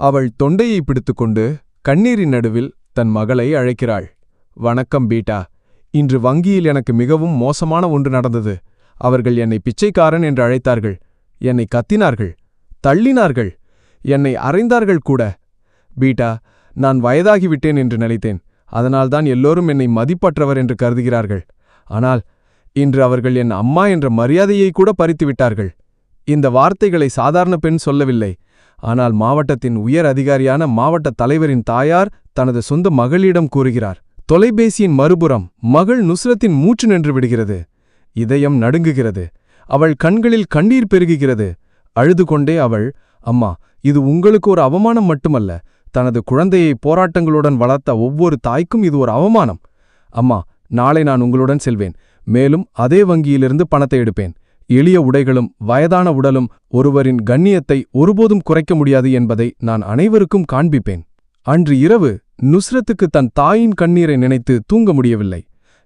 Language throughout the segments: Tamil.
அவள் தொண்டையை பிடித்துக்கொண்டு கண்ணீரின் நடுவில் தன் மகளை அழைக்கிறாள். வணக்கம் பீட்டா. இன்று வங்கியில் எனக்கு மிகவும் மோசமான ஒன்று நடந்தது. அவர்கள் என்னை பிச்சைக்காரன் என்று அழைத்தார்கள். என்னை கத்தினார்கள். தள்ளினார்கள். என்னை அறைந்தார்கள் கூட. பீட்டா நான் வயதாகிவிட்டேன் என்று நினைத்தேன். அதனால்தான் எல்லோரும் என்னை மதிப்பற்றவர் என்று கருதுகிறார்கள். ஆனால் இன்று அவர்கள் என் அம்மா என்ற மரியாதையை கூட பறித்துவிட்டார்கள். இந்த வார்த்தைகளை சாதாரண பெண் சொல்லவில்லை. ஆனால் மாவட்டத்தின் உயர் அதிகாரியான மாவட்ட தலைவரின் தாயார் தனது சொந்த மகளிடம் கூறுகிறார் தொலைபேசியின் மறுபுறம் மகள் நுஸ்ரத்தின் மூச்சு நின்று விடுகிறது. இதயம் நடுங்குகிறது. அவள் கண்களில் கண்ணீர் பெருகுகிறது. அழுது கொண்டே அவள் அம்மா இது உங்களுக்கு ஒரு அவமானம் மட்டுமல்ல. தனது குழந்தையை போராட்டங்களுடன் வளர்த்த ஒவ்வொரு தாய்க்கும் இது ஒரு அவமானம். அம்மா நாளை நான் உங்களுடன் செல்வேன். மேலும் அதே வங்கியிலிருந்து பணத்தை எடுப்பேன். எளிய உடைகளும் வயதான உடலும் ஒருவரின் கண்ணியத்தை ஒருபோதும் குறைக்க முடியாது என்பதை நான் அனைவருக்கும் காண்பிப்பேன். அன்று இரவு நுஸ்ரத்துக்கு தன் தாயின் கண்ணீரை நினைத்து தூங்க முடியவில்லை.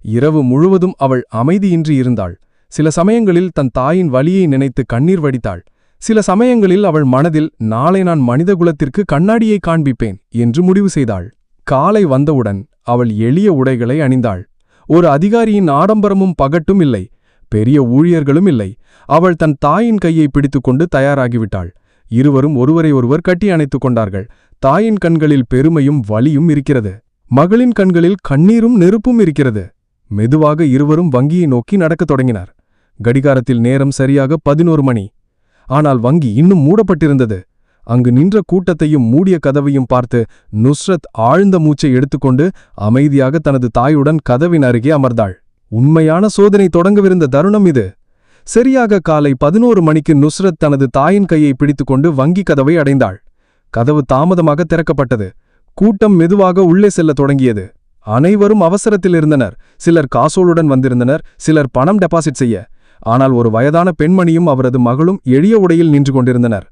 இரவு முழுவதும் அவள் அமைதியின்றி இருந்தாள். சில சமயங்களில் தன் தாயின் வலியை நினைத்து கண்ணீர் வடித்தாள். சில சமயங்களில் அவள் மனதில் நாளை நான் மனிதகுலத்திற்கு கண்ணாடியை காண்பிப்பேன் என்று முடிவு செய்தாள். காலை வந்தவுடன் அவள் எளிய உடைகளை அணிந்தாள். ஒரு அதிகாரியின் ஆடம்பரமும் பகட்டும் இல்லை. பெரிய ஊழியர்களும் இல்லை. அவள் தன் தாயின் கையை பிடித்துக்கொண்டு தயாராகிவிட்டாள். இருவரும் ஒருவரை ஒருவர் கட்டி அணைத்துக் கொண்டார்கள். தாயின் கண்களில் பெருமையும் வலியும் இருக்கிறது. மகளின் கண்களில் கண்ணீரும் நெருப்பும் இருக்கிறது. மெதுவாக இருவரும் வங்கியை நோக்கி நடக்கத் தொடங்கினார். கடிகாரத்தில் நேரம் சரியாக பதினோரு மணி. ஆனால் வங்கி இன்னும் மூடப்பட்டிருந்தது. அங்கு நின்ற கூட்டத்தையும் மூடிய கதவையும் பார்த்து நுஸ்ரத் ஆழ்ந்த மூச்சை எடுத்துக்கொண்டு அமைதியாக தனது தாயுடன் கதவின் அருகே அமர்ந்தாள். உண்மையான சோதனை தொடங்கவிருந்த தருணம் இது. சரியாக காலை பதினோரு மணிக்கு நுஸ்ரத் தனது தாயின் கையை பிடித்துக்கொண்டு வங்கி கதவை அடைந்தாள். கதவு தாமதமாக திறக்கப்பட்டது. கூட்டம் மெதுவாக உள்ளே செல்ல தொடங்கியது. அனைவரும் அவசரத்தில் இருந்தனர். சிலர் காசோலுடன் வந்திருந்தனர். சிலர் பணம் டெபாசிட் செய்ய. ஆனால் ஒரு வயதான பெண்மணியும் அவரது மகளும் எளிய உடையில் நின்று கொண்டிருந்தனர்.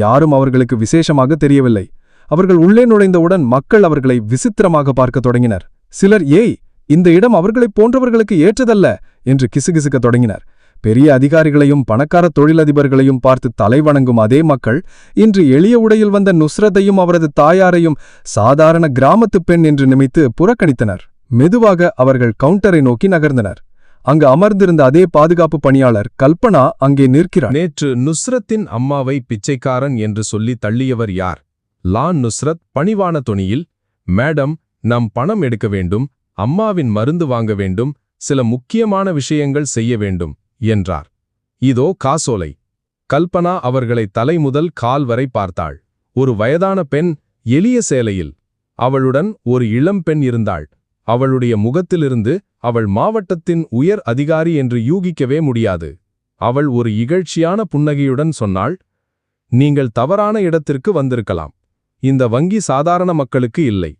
யாரும் அவர்களுக்கு விசேஷமாக தெரியவில்லை. அவர்கள் உள்ளே நுழைந்தவுடன் மக்கள் அவர்களை விசித்திரமாக பார்க்கத் தொடங்கினர். சிலர் ஏய் இந்த இடம் அவர்களைப் போன்றவர்களுக்கு ஏற்றதல்ல என்று கிசுகிசுக்க தொடங்கினர். பெரிய அதிகாரிகளையும் பணக்கார தொழிலதிபர்களையும் பார்த்து தலைவணங்கும் அதே மக்கள் இன்று எளிய உடையில் வந்த நுஸ்ரத்தையும் அவரது தாயாரையும் சாதாரண கிராமத்துப் பெண் என்று நினைத்து புறக்கணித்தனர். மெதுவாக அவர்கள் கவுண்டரை நோக்கி நகர்ந்தனர். அங்கு அமர்ந்திருந்த அதே பாதுகாப்பு பணியாளர் கல்பனா அங்கே நிற்கிறார். நேற்று நுஸ்ரத்தின் அம்மாவை பிச்சைக்காரன் என்று சொல்லி தள்ளியவர் யார்? லான் நுஸ்ரத் பணிவான தொனியில் மேடம் நம் பணம் எடுக்க வேண்டும் அம்மாவின் மருந்து வாங்க வேண்டும் சில முக்கியமான விஷயங்கள் செய்ய வேண்டும் என்றார். இதோ காசோலை. கல்பனா அவர்களை தலை முதல் கால் வரை பார்த்தாள். ஒரு வயதான பெண் எளிய சேலையில். அவளுடன் ஒரு இளம் பெண் இருந்தாள். அவளுடைய முகத்திலிருந்து அவள் மாவட்டத்தின் உயர் அதிகாரி என்று யூகிக்கவே முடியாது. அவள் ஒரு இகழ்ச்சியான புன்னகையுடன் சொன்னாள் நீங்கள் தவறான இடத்திற்கு வந்திருக்கலாம். இந்த வங்கி சாதாரண மக்களுக்கு இல்லை.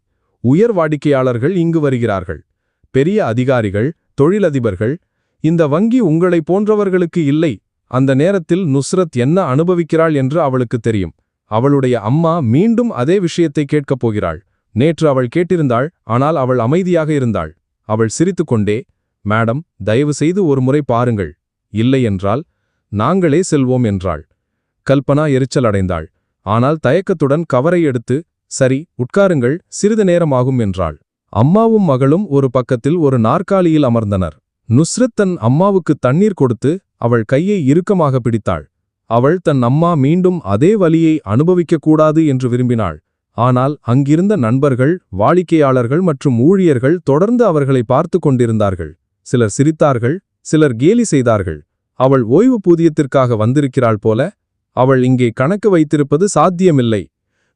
உயர் வாடிக்கையாளர்கள் இங்கு வருகிறார்கள். பெரிய அதிகாரிகள் தொழிலதிபர்கள் இந்த வங்கி உங்களை போன்றவர்களுக்கு இல்லை. அந்த நேரத்தில் நுஸ்ரத் என்ன அனுபவிக்கிறாள் என்று அவளுக்கு தெரியும். அவளுடைய அம்மா மீண்டும் அதே விஷயத்தை கேட்கப் போகிறாள். நேற்று அவள் கேட்டிருந்தாள் ஆனால் அவள் அமைதியாக இருந்தாள். அவள் சிரித்துக்கொண்டே மேடம் தயவு செய்து ஒரு முறை பாருங்கள். இல்லை என்றால் நாங்களே செல்வோம் என்றாள். கல்பனா எரிச்சல் அடைந்தாள் ஆனால் தயக்கத்துடன் கவரை எடுத்து சரி உட்காருங்கள் சிறிது நேரமாகும் என்றாள். அம்மாவும் மகளும் ஒரு பக்கத்தில் ஒரு நாற்காலியில் அமர்ந்தனர். நுஸ்ரத் தன் அம்மாவுக்கு தண்ணீர் கொடுத்து அவள் கையை இறுக்கமாக பிடித்தாள். அவள் தன் அம்மா மீண்டும் அதே வலியை அனுபவிக்கக்கூடாது என்று விரும்பினாள். ஆனால் அங்கிருந்த நண்பர்கள் வாடிக்கையாளர்கள் மற்றும் ஊழியர்கள் தொடர்ந்து அவர்களை பார்த்து கொண்டிருந்தார்கள். சிலர் சிரித்தார்கள் சிலர் கேலி செய்தார்கள். அவள் ஓய்வுப்பூதியத்திற்காக வந்திருக்கிறாள் போல அவள் இங்கே கணக்கு வைத்திருப்பது சாத்தியமில்லை.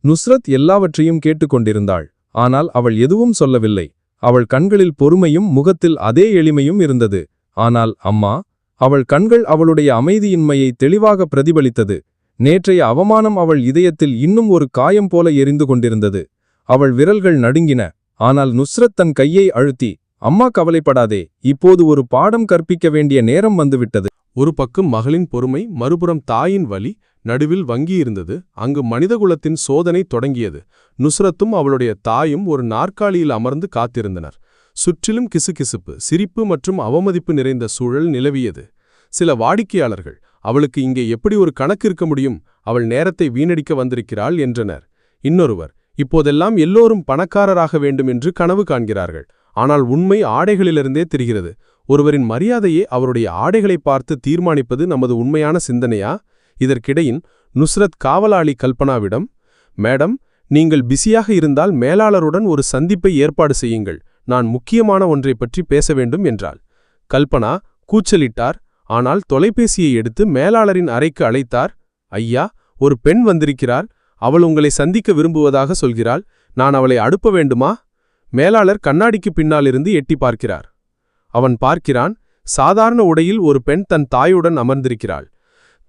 நுஸ்ரத் எல்லாவற்றையும் கேட்டுக்கொண்டிருந்தாள். ஆனால் அவள் எதுவும் சொல்லவில்லை. அவள் கண்களில் பொறுமையும் முகத்தில் அதே எளிமையும் இருந்தது. ஆனால் அம்மா அவள் கண்கள் அவளுடைய அமைதியின்மையை தெளிவாக பிரதிபலித்தது. நேற்றைய அவமானம் அவள் இதயத்தில் இன்னும் ஒரு காயம் போல எரிந்து கொண்டிருந்தது. அவள் விரல்கள் நடுங்கின. ஆனால் நுஸ்ரத் தன் கையை அழுத்தி அம்மா கவலைப்படாதே. இப்போது ஒரு பாடம் கற்பிக்க வேண்டிய நேரம் வந்துவிட்டது. ஒரு பக்கம் மகளின் பொறுமை மறுபுறம் தாயின் வலி நடுவில் வங்கி இருந்தது அங்கு மனிதகுலத்தின் சோதனை தொடங்கியது. நுஸ்ரத்தும் அவளுடைய தாயும் ஒரு நாற்காலியில் அமர்ந்து காத்திருந்தனர். சுற்றிலும் கிசுகிசுப்பு சிரிப்பு மற்றும் அவமதிப்பு நிறைந்த சூழல் நிலவியது. சில வாடிக்கையாளர்கள் அவளுக்கு இங்கே எப்படி ஒரு கணக்கு இருக்க முடியும்? அவள் நேரத்தை வீணடிக்க வந்திருக்கிறாள் என்றனர். இன்னொருவர் இப்போதெல்லாம் எல்லோரும் பணக்காரராக வேண்டும் என்று கனவு காண்கிறார்கள். ஆனால் உண்மை ஆடைகளிலிருந்தே தெரிகிறது. ஒருவரின் மரியாதையே அவருடைய ஆடைகளை பார்த்து தீர்மானிப்பது நமது உண்மையான சிந்தனையா? இதற்கிடையின் நுஸ்ரத் காவலாளி கல்பனாவிடம் மேடம் நீங்கள் பிஸியாக இருந்தால் மேலாளருடன் ஒரு சந்திப்பை ஏற்பாடு செய்யுங்கள். நான் முக்கியமான ஒன்றை பற்றி பேச வேண்டும் என்றாள். கல்பனா கூச்சலிட்டார். ஆனால் தொலைபேசியை எடுத்து மேலாளரின் அறைக்கு அழைத்தார்? ஐயா ஒரு பெண் வந்திருக்கிறாள். அவள் உங்களை சந்திக்க விரும்புவதாக சொல்கிறாள். நான் அவளை அனுப்ப வேண்டுமா? மேலாளர் கண்ணாடிக்கு பின்னாலிருந்து எட்டி பார்க்கிறார். அவன் பார்க்கிறான் சாதாரண உடையில் ஒரு பெண் தன் தாயுடன் அமர்ந்திருக்கிறாள்.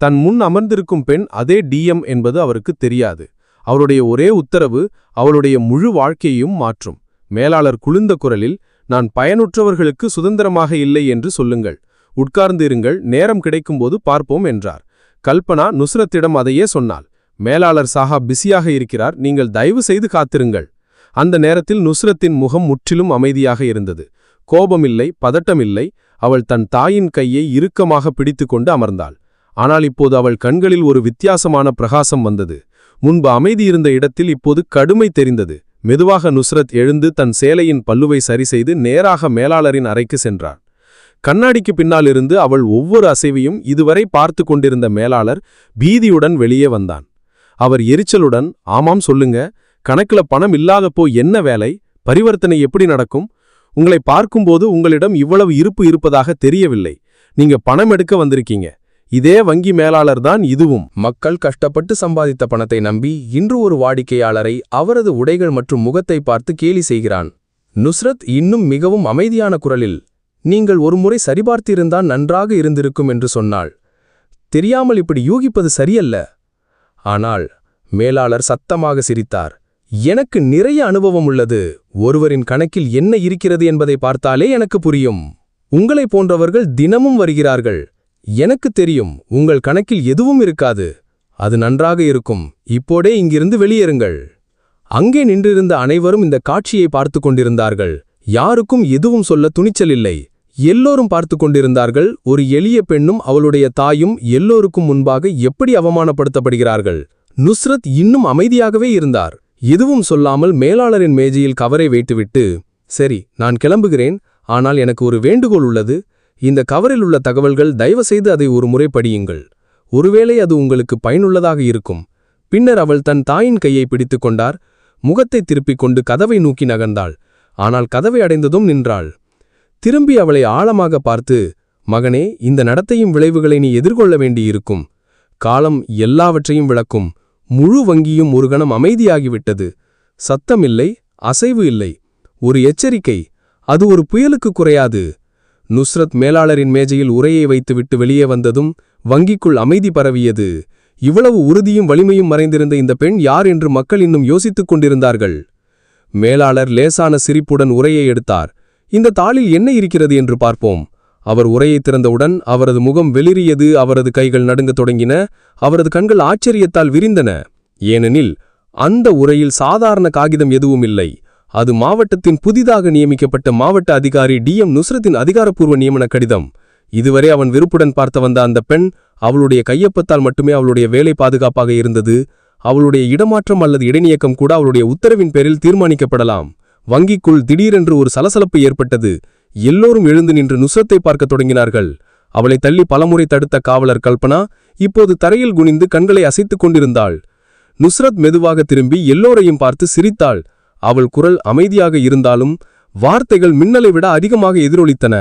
தன் முன் அமர்ந்திருக்கும் பெண் அதே டிஎம் என்பது அவருக்கு தெரியாது. அவருடைய ஒரே உத்தரவு அவளுடைய முழு வாழ்க்கையையும் மாற்றும். மேலாளர் குளிர்ந்த குரலில் நான் பயனுற்றவர்களுக்கு சுதந்திரமாக இல்லை என்று சொல்லுங்கள். உட்கார்ந்து இருங்கள் நேரம் கிடைக்கும்போது பார்ப்போம் என்றார். கல்பனா நுஸ்ரத்திடம் அதையே சொன்னாள். மேலாளர் சாஹா பிஸியாக இருக்கிறார் நீங்கள் தயவு செய்து காத்திருங்கள். அந்த நேரத்தில் நுஸ்ரத்தின் முகம் முற்றிலும் அமைதியாக இருந்தது. கோபமில்லை பதட்டமில்லை. அவள் தன் தாயின் கையை இறுக்கமாக பிடித்துக்கொண்டு அமர்ந்தாள். ஆனால் இப்போது அவள் கண்களில் ஒரு வித்தியாசமான பிரகாசம் வந்தது. முன்பு அமைதியிருந்த இடத்தில் இப்போது கடுமை தெரிந்தது. மெதுவாக நுஸ்ரத் எழுந்து தன் சேலையின் பல்லுவை சரிசெய்து நேராக மேலாளரின் அறைக்கு சென்றாள் கண்ணாடிக்கு பின்னாலிருந்து அவள் ஒவ்வொரு அசைவையும் இதுவரை பார்த்து கொண்டிருந்த மேலாளர் பீதியுடன் வெளியே வந்தான். அவர் எரிச்சலுடன் ஆமாம் சொல்லுங்க. கணக்குல பணம் இல்லாதப்போ என்ன வேலை? பரிவர்த்தனை எப்படி நடக்கும்? உங்களை பார்க்கும்போது உங்களிடம் இவ்வளவு இருப்பு இருப்பதாக தெரியவில்லை. நீங்க பணம் எடுக்க வந்திருக்கீங்க. இதே வங்கி மேலாளர் தான் இதுவும். மக்கள் கஷ்டப்பட்டு சம்பாதித்த பணத்தை நம்பி இன்று ஒரு வாடிக்கையாளரை அவரது உடைகள் மற்றும் முகத்தை பார்த்து கேலி செய்கிறான். நுஸ்ரத் இன்னும் மிகவும் அமைதியான குரலில் நீங்கள் ஒருமுறை சரிபார்த்திருந்தால் நன்றாக இருந்திருக்கும் என்று சொன்னாள். தெரியாமல் இப்படி யூகிப்பது சரியல்ல. ஆனால் மேலாளர் சத்தமாக சிரித்தார். எனக்கு நிறைய அனுபவம் உள்ளது. ஒருவரின் கணக்கில் என்ன இருக்கிறது என்பதை பார்த்தாலே எனக்கு புரியும். உங்களைப் போன்றவர்கள் தினமும் வருகிறார்கள். எனக்கு தெரியும் உங்கள் கணக்கில் எதுவும் இருக்காது. அது நன்றாக இருக்கும். இப்போடே இங்கிருந்து வெளியேறுங்கள். அங்கே நின்றிருந்த அனைவரும் இந்த காட்சியை பார்த்து கொண்டிருந்தார்கள். யாருக்கும் எதுவும் சொல்ல துணிச்சல் இல்லை. எல்லோரும் பார்த்து கொண்டிருந்தார்கள். ஒரு எளிய பெண்ணும் அவளுடைய தாயும் எல்லோருக்கும் முன்பாக எப்படி அவமானப்படுத்தப்படுகிறார்கள். நுஸ்ரத் இன்னும் அமைதியாகவே இருந்தார். எதுவும் சொல்லாமல் மேலாளரின் மேஜையில் கவரை வைத்துவிட்டு சரி நான் கிளம்புகிறேன். ஆனால் எனக்கு ஒரு வேண்டுகோள் உள்ளது. இந்த கவரில் உள்ள தகவல்கள் தயவுசெய்து அதை ஒரு முறை படியுங்கள். ஒருவேளை அது உங்களுக்கு பயனுள்ளதாக இருக்கும். பின்னர் அவள் தன் தாயின் கையை பிடித்துக் கொண்டார். முகத்தை திருப்பிக் கொண்டு கதவை நோக்கி நகர்ந்தாள். ஆனால் கதவை அடைந்ததும் நின்றாள். திரும்பி அவளை ஆழமாக பார்த்து மகனே இந்த நடத்தையும் விளைவுகளை நீ எதிர்கொள்ள வேண்டியிருக்கும். காலம் எல்லாவற்றையும் விளக்கும். முழு வங்கியும் ஒரு கணம் அமைதியாகிவிட்டது. சத்தமில்லை அசைவு இல்லை. ஒரு எச்சரிக்கை. அது ஒரு புயலுக்கு குறையாது. நுஸ்ரத் மேலாளரின் மேஜையில் உரையை வைத்துவிட்டு வெளியே வந்ததும் வங்கிக்குள் அமைதி பரவியது. இவ்வளவு உறுதியும் வலிமையும் மறைந்திருந்த இந்த பெண் யார் என்று மக்கள் இன்னும் யோசித்துக் கொண்டிருந்தார்கள். மேலாளர் லேசான சிரிப்புடன் உரையை எடுத்தார். இந்த தாளில் என்ன இருக்கிறது என்று பார்ப்போம். அவர் உரையை திறந்தவுடன் அவரது முகம் வெளிரியது அவரது கைகள் நடுங்கத் தொடங்கின அவரது கண்கள் ஆச்சரியத்தால் விரிந்தன. ஏனெனில் அந்த உரையில் சாதாரண காகிதம் எதுவும் இல்லை அது மாவட்டத்தின் புதிதாக நியமிக்கப்பட்ட மாவட்ட அதிகாரி டி எம் நுஸ்ரத்தின் அதிகாரப்பூர்வ நியமன கடிதம். இதுவரை அவன் விருப்புடன் பார்த்த வந்த அந்த பெண் அவளுடைய கையொப்பத்தால் மட்டுமே அவளுடைய வேலை பாதுகாப்பாக இருந்தது. அவளுடைய இடமாற்றம் அல்லது இடைநியக்கம் கூட அவளுடைய உத்தரவின் பேரில் தீர்மானிக்கப்படலாம். வங்கிக்குள் திடீரென்று ஒரு சலசலப்பு ஏற்பட்டது. எல்லோரும் எழுந்து நின்று நுசத்தை பார்க்கத் தொடங்கினார்கள். அவளை தள்ளி பலமுறை தடுத்த காவலர் கல்பனா இப்போது தரையில் குனிந்து கண்களை அசைத்துக் கொண்டிருந்தாள். நுஸ்ரத் மெதுவாக திரும்பி எல்லோரையும் பார்த்து சிரித்தாள். அவள் குரல் அமைதியாக இருந்தாலும் வார்த்தைகள் மின்னலை விட அதிகமாக எதிரொலித்தன.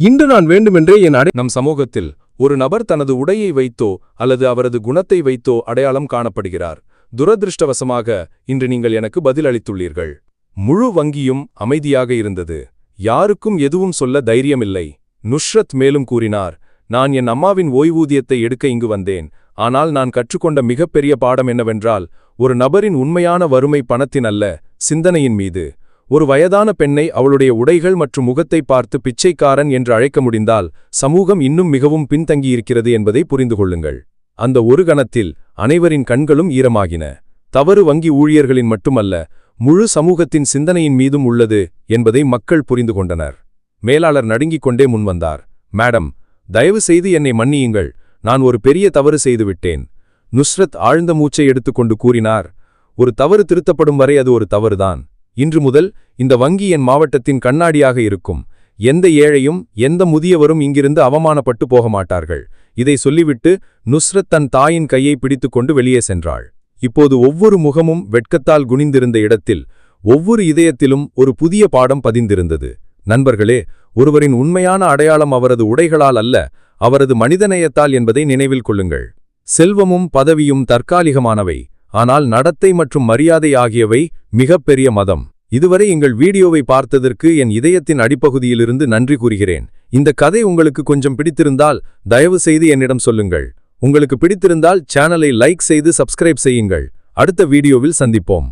இன்று நான் வேண்டுமென்றே என் அடை நம் சமூகத்தில் ஒரு நபர் தனது உடையை வைத்தோ அல்லது அவரது குணத்தை வைத்தோ அடையாளம் காணப்படுகிறார். துரதிருஷ்டவசமாக இன்று நீங்கள் எனக்கு பதில் அளித்துள்ளீர்கள் முழு வங்கியும் அமைதியாக இருந்தது. யாருக்கும் எதுவும் சொல்ல தைரியமில்லை. நுஷ்ரத் மேலும் கூறினார் நான் என் அம்மாவின் ஓய்வூதியத்தை எடுக்க இங்கு வந்தேன். ஆனால் நான் கற்றுக்கொண்ட மிகப்பெரிய பாடம் என்னவென்றால் ஒரு நபரின் உண்மையான வறுமை பணத்தின் அல்ல சிந்தனையின் மீது. ஒரு வயதான பெண்ணை அவளுடைய உடைகள் மற்றும் முகத்தை பார்த்து பிச்சைக்காரன் என்று அழைக்க முடிந்தால் சமூகம் இன்னும் மிகவும் பின்தங்கியிருக்கிறது என்பதை புரிந்து கொள்ளுங்கள். அந்த ஒரு கணத்தில் அனைவரின் கண்களும் ஈரமாகின. தவறு வங்கி ஊழியர்களின் மட்டுமல்ல முழு சமூகத்தின் சிந்தனையின் மீதும் உள்ளது என்பதை மக்கள் புரிந்து கொண்டனர். மேலாளர் நடுங்கிக் கொண்டே முன்வந்தார் மேடம் தயவு செய்து என்னை மன்னியுங்கள். நான் ஒரு பெரிய தவறு செய்துவிட்டேன். நுஸ்ரத் ஆழ்ந்த மூச்சை எடுத்துக்கொண்டு கூறினார். ஒரு தவறு திருத்தப்படும் வரை அது ஒரு தவறுதான். இன்று முதல் இந்த வங்கி என் மாவட்டத்தின் கண்ணாடியாக இருக்கும். எந்த ஏழையும் எந்த முதியவரும் இங்கிருந்து அவமானப்பட்டு போக மாட்டார்கள். இதை சொல்லிவிட்டு நுஸ்ரத் தன் தாயின் கையை பிடித்துக்கொண்டு வெளியே சென்றாள். இப்போது ஒவ்வொரு முகமும் வெட்கத்தால் குனிந்திருந்த இடத்தில் ஒவ்வொரு இதயத்திலும் ஒரு புதிய பாடம் பதிந்திருந்தது. நண்பர்களே ஒருவரின் உண்மையான அடையாளம் அவரது உடைகளால் அல்ல அவரது மனிதநேயத்தால் என்பதை நினைவில் கொள்ளுங்கள். செல்வமும் பதவியும் தற்காலிகமானவை. ஆனால் நடத்தை மற்றும் மரியாதை ஆகியவை மிகப்பெரிய மதம். இதுவரை எங்கள் வீடியோவை பார்த்ததற்கு என் இதயத்தின் அடிப்பகுதியிலிருந்து நன்றி கூறுகிறேன். இந்த கதை உங்களுக்கு கொஞ்சம் பிடித்திருந்தால் தயவு செய்து என்னிடம் சொல்லுங்கள். உங்களுக்கு பிடித்திருந்தால் சேனலை லைக் செய்து சப்ஸ்கிரைப் செய்யுங்கள். அடுத்த வீடியோவில் சந்திப்போம்.